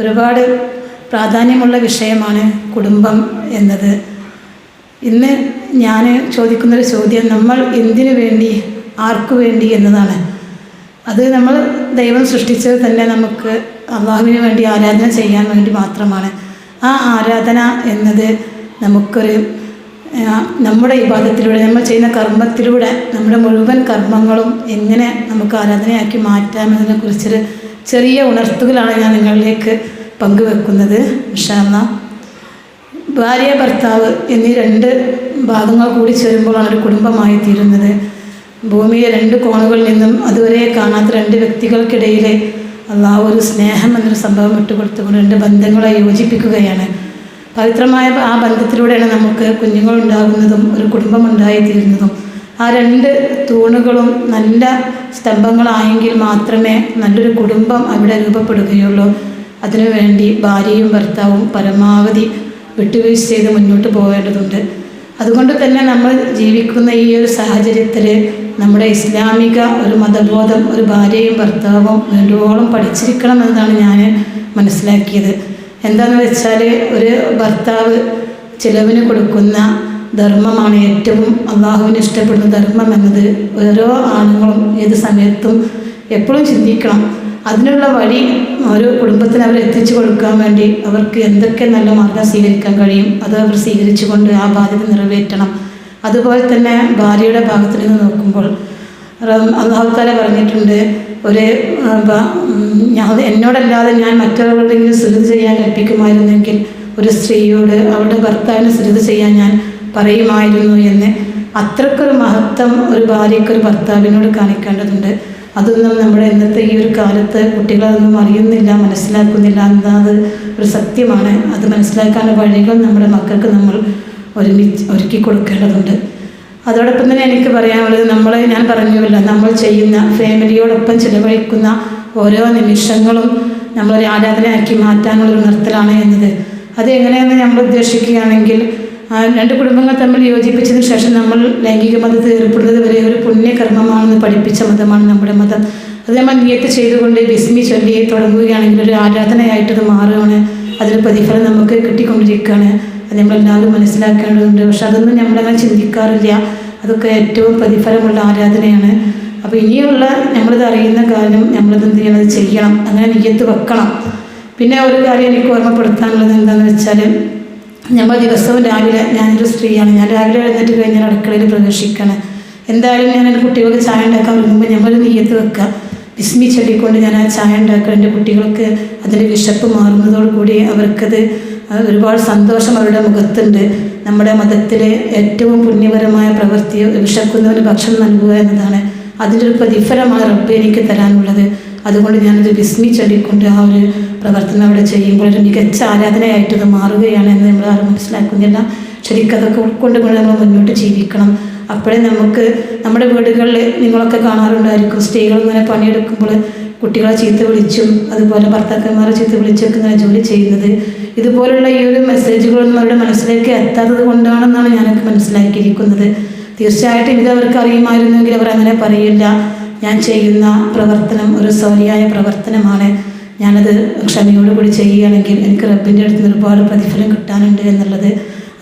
ഒരുപാട് പ്രാധാന്യമുള്ള വിഷയമാണ് കുടുംബം എന്നത്. ഇന്ന് ഞാൻ ചോദിക്കുന്നൊരു ചോദ്യം നമ്മൾ എന്തിനു വേണ്ടി ആർക്കു വേണ്ടി എന്നതാണ്. അത് നമ്മൾ ദൈവം സൃഷ്ടിച്ചത് തന്നെ നമുക്ക് അള്ളാഹുവിന് വേണ്ടി ആരാധന ചെയ്യാൻ വേണ്ടി മാത്രമാണ്. ആ ആരാധന എന്നത് നമുക്കൊരു നമ്മുടെ വിഭാഗത്തിലൂടെ നമ്മൾ ചെയ്യുന്ന കർമ്മത്തിലൂടെ നമ്മുടെ മുഴുവൻ കർമ്മങ്ങളും എങ്ങനെ നമുക്ക് ആരാധനയാക്കി മാറ്റാമെന്നതിനെ കുറിച്ചൊരു ചെറിയ ഉണർത്തുകളാണ് ഞാൻ നിങ്ങളിലേക്ക് പങ്കുവെക്കുന്നത് ഇൻഷാല്ല ഭാര്യ ഭർത്താവ് എന്നീ രണ്ട് ഭാഗങ്ങൾ കൂടി ചേരുമ്പോഴാണ് ഒരു കുടുംബമായി തീരുന്നത്. ഭൂമിയെ രണ്ട് കോണുകളിൽ നിന്നും അതുവരെ കാണാത്ത രണ്ട് വ്യക്തികൾക്കിടയിലെ അള്ളാഹു ഒരു സ്നേഹം എന്നൊരു സംഭവം ഇട്ടുകൊടുത്തുകൊണ്ട് രണ്ട് ബന്ധങ്ങളെ യോജിപ്പിക്കുകയാണ്. പവിത്രമായ ആ ബന്ധത്തിലൂടെയാണ് നമുക്ക് കുഞ്ഞുങ്ങൾ ഉണ്ടാകുന്നതും ഒരു കുടുംബം ഉണ്ടായിത്തീരുന്നതും. ആ രണ്ട് തൂണുകളും നല്ല സ്തംഭങ്ങളായെങ്കിൽ മാത്രമേ നല്ലൊരു കുടുംബം അവിടെ രൂപപ്പെടുകയുള്ളൂ. അതിനുവേണ്ടി ഭാര്യയും ഭർത്താവും പരമാവധി വിട്ടുവീഴ്ച ചെയ്ത് മുന്നോട്ട് പോകേണ്ടതുണ്ട്. അതുകൊണ്ട് തന്നെ നമ്മൾ ജീവിക്കുന്ന ഈ ഒരു സാഹചര്യത്തിൽ നമ്മുടെ ഇസ്ലാമിക ഒരു മതബോധം ഒരു ഭാര്യയും ഭർത്താവും വേണ്ടുവോളം പഠിച്ചിരിക്കണം എന്നതാണ് ഞാൻ മനസ്സിലാക്കിയത്. എന്താണെന്ന് വെച്ചാൽ ഒരു ഭർത്താവ് ചിലവിന് കൊടുക്കുന്ന ധർമ്മമാണ് ഏറ്റവും അള്ളാഹുവിന് ഇഷ്ടപ്പെടുന്ന ധർമ്മം എന്നത് ഓരോ ആണുങ്ങളും ഏത് സമയത്തും എപ്പോഴും ചിന്തിക്കണം. അതിനുള്ള വഴി ഓരോ കുടുംബത്തിന് അവരെ എത്തിച്ചു കൊടുക്കാൻ വേണ്ടി അവർക്ക് എന്തൊക്കെ നല്ല മാർഗം സ്വീകരിക്കാൻ കഴിയും അത് അവർ സ്വീകരിച്ചുകൊണ്ട് ആ ബാധ്യത നിറവേറ്റണം. അതുപോലെ തന്നെ ഭാര്യയുടെ ഭാഗത്തു നിന്ന് നോക്കുമ്പോൾ അള്ളാഹുത്താല പറഞ്ഞിട്ടുണ്ട് ഒരു ഞാൻ എന്നോടല്ലാതെ ഞാൻ മറ്റൊരാളോടെങ്കിലും സ്ഥിതി ചെയ്യാൻ കൽപ്പിക്കുമായിരുന്നെങ്കിൽ ഒരു സ്ത്രീയോട് അവളുടെ ഭർത്താവിനെ സ്ഥിതി ചെയ്യാൻ ഞാൻ പറയുമായിരുന്നു എന്ന് അത്രക്കൊരു മഹത്വം ഒരു ഭാര്യയ്ക്കൊരു ഭർത്താവിനോട് കാണിക്കേണ്ടതുണ്ട്. അതൊന്നും നമ്മുടെ ഇന്നത്തെ ഈ ഒരു കാലത്ത് കുട്ടികളതൊന്നും അറിയുന്നില്ല മനസ്സിലാക്കുന്നില്ല എന്നത് ഒരു സത്യമാണ്. അത് മനസ്സിലാക്കാനുള്ള വഴികൾ നമ്മുടെ മക്കൾക്ക് നമ്മൾ ഒരുമിച്ച് ഒരുക്കി കൊടുക്കേണ്ടതുണ്ട്. അതോടൊപ്പം തന്നെ എനിക്ക് പറയാനുള്ളത് നമ്മൾ ഞാൻ പറഞ്ഞില്ല നമ്മൾ ചെയ്യുന്ന ഫാമിലിയോടൊപ്പം ചിലവഴിക്കുന്ന ഓരോ നിമിഷങ്ങളും നമ്മളൊരു ആരാധനയാക്കി മാറ്റാനുള്ളൊരു നിർത്തലാണ് എന്നത്. അത് എങ്ങനെയെന്ന് നമ്മൾ ഉദ്ദേശിക്കുകയാണെങ്കിൽ രണ്ട് കുടുംബങ്ങൾ തമ്മിൽ യോജിപ്പിച്ചതിന് ശേഷം നമ്മൾ ലൈംഗിക മതത്തിൽ ഏർപ്പെടുന്നത് വരെ ഒരു പുണ്യകർമ്മമാണെന്ന് പഠിപ്പിച്ച മതമാണ് നമ്മുടെ മതം. അത് നമ്മൾ നിയത്ത് ചെയ്തുകൊണ്ട് വിസ്മി ചൊല്ലി തുടങ്ങുകയാണെങ്കിൽ ഒരു ആരാധനയായിട്ടത് മാറുകയാണ്. അതിന് പ്രതിഫലം നമുക്ക് കിട്ടിക്കൊണ്ടിരിക്കുകയാണ്. അത് നമ്മളെല്ലാവരും മനസ്സിലാക്കേണ്ടതുണ്ട്. പക്ഷെ അതൊന്നും നമ്മളങ്ങനെ ചിന്തിക്കാറില്ല. അതൊക്കെ ഏറ്റവും പ്രതിഫലമുള്ള ആരാധനയാണ്. അപ്പോൾ ഇനിയുള്ള നമ്മളിത് അറിയുന്ന കാര്യം നമ്മളത് എന്ത് ചെയ്യണം? അത് ചെയ്യണം. അങ്ങനെ നിയത്ത് വെക്കണം. പിന്നെ ഒരു കാര്യം എനിക്ക് ഓർമ്മപ്പെടുത്താനുള്ളത് എന്താണെന്ന് വെച്ചാൽ നമ്മൾ ദിവസവും രാവിലെ ഞാനൊരു സ്ത്രീയാണ്. ഞാൻ രാവിലെ എഴുന്നേറ്റ് കഴിഞ്ഞാൽ അടുക്കളയിൽ പ്രവേശിക്കണം. എന്തായാലും ഞാൻ എന്റെ കുട്ടികൾക്ക് ചായ ഉണ്ടാക്കാൻ വരുമ്പോൾ നമ്മൾ നെയ്യത്ത് വെക്കുക. വിസ്മി ചൊല്ലിക്കൊണ്ട് ഞാൻ ആ ചായ ഉണ്ടാക്കുക. എന്റെ കുട്ടികൾക്ക് അതിന്റെ വിശപ്പ് മാറുന്നതോടുകൂടി അവർക്കത് ഒരുപാട് സന്തോഷം അവരുടെ മുഖത്തുണ്ട്. നമ്മുടെ മതത്തിലെ ഏറ്റവും പുണ്യപരമായ പ്രവൃത്തി വിശക്കുന്നവന് ഭക്ഷണം നൽകുക എന്നതാണ് അതിന്റെ ഒരു പ്രതിഫലമാണ് റബ്ബ് എനിക്ക് തരാനുള്ളത്. അതുകൊണ്ട് ഞാനത് വിസ്മിച്ചടിക്കൊണ്ട് ആ ഒരു പ്രവർത്തനം അവിടെ ചെയ്യുമ്പോൾ ഒരു മികച്ച ആരാധനയായിട്ട് അത് മാറുകയാണ് എന്ന് നമ്മൾ ആരും മനസ്സിലാക്കുന്നില്ല. ശരിക്കും അതൊക്കെ ഉൾക്കൊണ്ടുകൊണ്ട് നമ്മൾ മുന്നോട്ട് ജീവിക്കണം. അപ്പോഴേ നമുക്ക് നമ്മുടെ വീടുകളിൽ നിങ്ങളൊക്കെ കാണാറുണ്ടായിരിക്കും സ്ത്രീകൾ ഇങ്ങനെ പണിയെടുക്കുമ്പോൾ കുട്ടികളെ ചീത്ത വിളിച്ചും അതുപോലെ ഭർത്താക്കന്മാരെ ചീത്ത വിളിച്ചൊക്കെ ഇങ്ങനെ ജോലി ചെയ്യുന്നത്. ഇതുപോലുള്ള ഈ ഒരു മെസ്സേജുകളൊന്നും അവരുടെ മനസ്സിലേക്ക് എത്താത്തത് കൊണ്ടാണെന്നാണ് ഞാനൊക്കെ മനസ്സിലാക്കിയിരിക്കുന്നത്. തീർച്ചയായിട്ടും ഇത് അവർക്ക് അറിയുമായിരുന്നെങ്കിൽ അവർ അങ്ങനെ പറയില്ല. ഞാൻ ചെയ്യുന്ന പ്രവർത്തനം ഒരു സൗലിയായ പ്രവർത്തനമാണ്. ഞാനത് ക്ഷമയോടുകൂടി ചെയ്യുകയാണെങ്കിൽ എനിക്ക് റബ്ബിന്റെ അടുത്ത് നിന്ന് ഒരുപാട് പ്രതിഫലം കിട്ടാനുണ്ട് എന്നുള്ളത്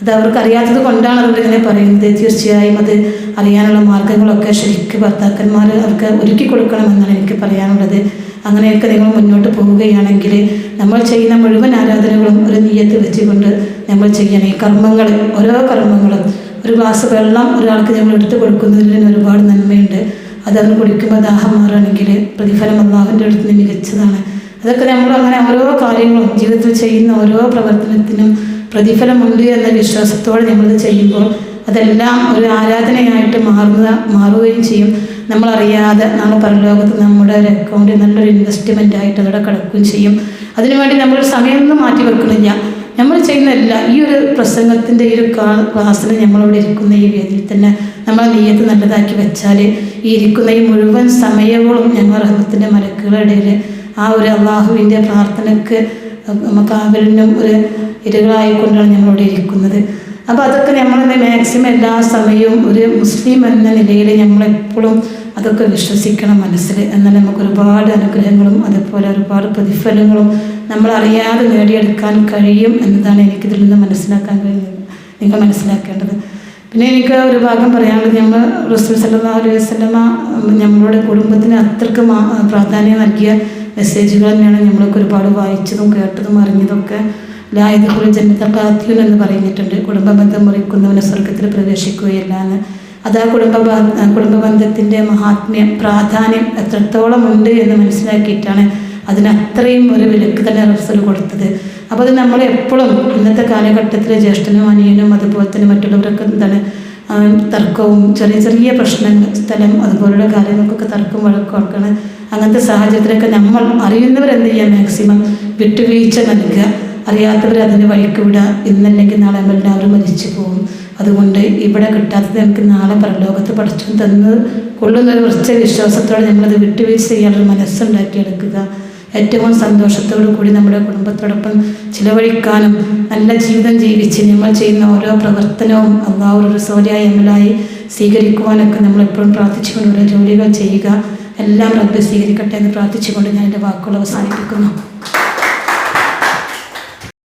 അത് അവർക്ക് അറിയാത്തത് കൊണ്ടാണ് അവരിങ്ങനെ പറയുന്നത്. തീർച്ചയായും അത് അറിയാനുള്ള മാർഗങ്ങളൊക്കെ ശരിക്ക് ഭർത്താക്കന്മാർ അവർക്ക് ഒരുക്കി കൊടുക്കണമെന്നാണ് എനിക്ക് പറയാനുള്ളത്. അങ്ങനെയൊക്കെ നിങ്ങൾ മുന്നോട്ട് പോവുകയാണെങ്കിൽ നമ്മൾ ചെയ്യുന്ന മുഴുവൻ ആരാധനകളും ഒരു നീയത്ത് വെച്ചുകൊണ്ട് നമ്മൾ ചെയ്യണം. ഈ കർമ്മങ്ങൾ ഓരോ കർമ്മങ്ങളും. ഒരു ഗ്ലാസ് വെള്ളം ഒരാൾക്ക് നമ്മൾ എടുത്തു കൊടുക്കുന്നതിൽ ഒരുപാട് നന്മയുണ്ട്. അതവന് കുടിക്കുമ്പോൾ ദാഹം മാറുകയാണെങ്കിൽ പ്രതിഫലം അള്ളാഹുവിന്റെ അടുത്ത് നിന്ന് മികച്ചതാണ്. അതൊക്കെ നമ്മൾ അങ്ങനെ ഓരോ കാര്യങ്ങളും ജീവിതത്തിൽ ചെയ്യുന്ന ഓരോ പ്രവർത്തനത്തിനും പ്രതിഫലമുണ്ട് എന്ന വിശ്വാസത്തോടെ നമ്മൾ ചെയ്യുമ്പോൾ അതെല്ലാം ഒരു ആരാധനയായിട്ട് മാറുക മാറുകയും ചെയ്യും. നമ്മളറിയാതെ നാളെ പരലോകത്ത് നമ്മുടെ ഒരു അക്കൗണ്ടിൽ നല്ലൊരു ഇൻവെസ്റ്റ്മെന്റ് ആയിട്ട് അവിടെ കിടക്കുകയും ചെയ്യും. അതിനുവേണ്ടി നമ്മൾ സമയമൊന്നും മാറ്റി വെക്കണില്ല. നമ്മൾ ചെയ്യുന്ന എല്ലാ ഈ ഒരു പ്രസംഗത്തിന്റെ ഈ ഒരു ക്ലാസ്സിൽ നമ്മളിവിടെ ഇരിക്കുന്ന ഈ വേദിയിൽ തന്നെ നമ്മൾ നീയത്ത് നല്ലതാക്കി വെച്ചാൽ ഈ ഇരിക്കുന്ന ഈ മുഴുവൻ സമയങ്ങളും ഞങ്ങൾ റഹ്മത്തിന്റെ മലക്കുകളുടെ ഇടയിൽ ആ ഒരു അള്ളാഹുവിന്റെ പ്രാർത്ഥനയ്ക്ക് നമുക്ക് ആവരണം ഒരു ഇരകളായിക്കൊണ്ടാണ് ഞങ്ങളിവിടെ ഇരിക്കുന്നത്. അപ്പോൾ അതൊക്കെ നമ്മൾ മാക്സിമം എല്ലാ സമയവും ഒരു മുസ്ലിം എന്ന നിലയിൽ നമ്മളെപ്പോഴും അതൊക്കെ വിശ്വസിക്കണം മനസ്സിൽ എന്നാൽ നമുക്ക് ഒരുപാട് അനുഗ്രഹങ്ങളും അതുപോലെ ഒരുപാട് പ്രതിഫലങ്ങളും നമ്മൾ അറിയാതെ നേടിയെടുക്കാൻ കഴിയും എന്നതാണ് എനിക്കിതിൽ നിന്ന് മനസ്സിലാക്കാൻ കഴിയുന്നത്. നിങ്ങൾ മനസ്സിലാക്കേണ്ടത്. പിന്നെ എനിക്ക് ഒരു ഭാഗം പറയാനുള്ളത് ഞങ്ങൾ റസൂൽ സല്ലാ അലൈഹി വസല്ലമ ഞങ്ങളുടെ കുടുംബത്തിന് അത്രയ്ക്ക് പ്രാധാന്യം നൽകിയ മെസ്സേജുകൾ തന്നെയാണ് നമ്മളൊക്കെ ഒരുപാട് വായിച്ചതും കേട്ടതും അറിഞ്ഞതൊക്കെ. ലായതുക്കുള്ള ജനതക്കാത്തിയും എന്ന് പറഞ്ഞിട്ടുണ്ട് കുടുംബ ബന്ധം മുറിക്കുന്നവന് സ്വർഗത്തിൽ പ്രവേശിക്കുകയില്ല എന്ന്. അത് ആ കുടുംബ കുടുംബ ബന്ധത്തിന്റെ മഹാത്മ്യം പ്രാധാന്യം എത്രത്തോളം ഉണ്ട് എന്ന് മനസ്സിലാക്കിയിട്ടാണ് അതിന് അത്രയും ഒരു വിലക്ക് തന്നെ റസൂൽ കൊടുത്തത്. അപ്പോൾ അത് നമ്മൾ എപ്പോഴും ഇന്നത്തെ കാലഘട്ടത്തിൽ ജ്യേഷ്ഠനും അനിയനും അതുപോലെ തന്നെ മറ്റുള്ളവരൊക്കെ എന്താണ് തർക്കവും ചെറിയ ചെറിയ പ്രശ്നങ്ങൾ സ്ഥലം അതുപോലുള്ള കാര്യങ്ങൾക്കൊക്കെ തർക്കം വഴക്കമൊക്കെയാണ് അങ്ങനത്തെ സാഹചര്യത്തിലൊക്കെ നമ്മൾ അറിയുന്നവരെന്ത് ചെയ്യുക മാക്സിമം വിട്ടുവീഴ്ച നൽകുക. അറിയാത്തവർ അതിന് വഴിക്ക് വിടുക. ഇന്നല്ലെങ്കിൽ നാളെ എല്ലാവരും മരിച്ചു പോകും. അതുകൊണ്ട് ഇവിടെ കിട്ടാത്തത് നമുക്ക് നാളെ പരലോകത്ത് പഠിച്ചു തന്നത് കൊള്ളുന്ന ഒരു ഉറച്ച വിശ്വാസത്തോടെ നമ്മളത് വിട്ടുവീഴ്ച ചെയ്യാനുള്ള മനസ്സുണ്ടാക്കിയെടുക്കുക. ഏറ്റവും സന്തോഷത്തോടു കൂടി നമ്മുടെ കുടുംബത്തോടൊപ്പം ചിലവഴിക്കാനും നല്ല ജീവിതം ജീവിച്ച് നമ്മൾ ചെയ്യുന്ന ഓരോ പ്രവർത്തനവും അള്ളാഹു ഒരു സോലിയായി നമ്മളായി സ്വീകരിക്കുവാനൊക്കെ നമ്മൾ എപ്പോഴും പ്രാർത്ഥിച്ചുകൊണ്ട് ഓരോ ജോലികൾ ചെയ്യുക. എല്ലാം റബ്ബ് സ്വീകരിക്കട്ടെ എന്ന് പ്രാർത്ഥിച്ചുകൊണ്ട് ഞാൻ എന്റെ വാക്കുകൾ അവസാനിപ്പിക്കുന്നു.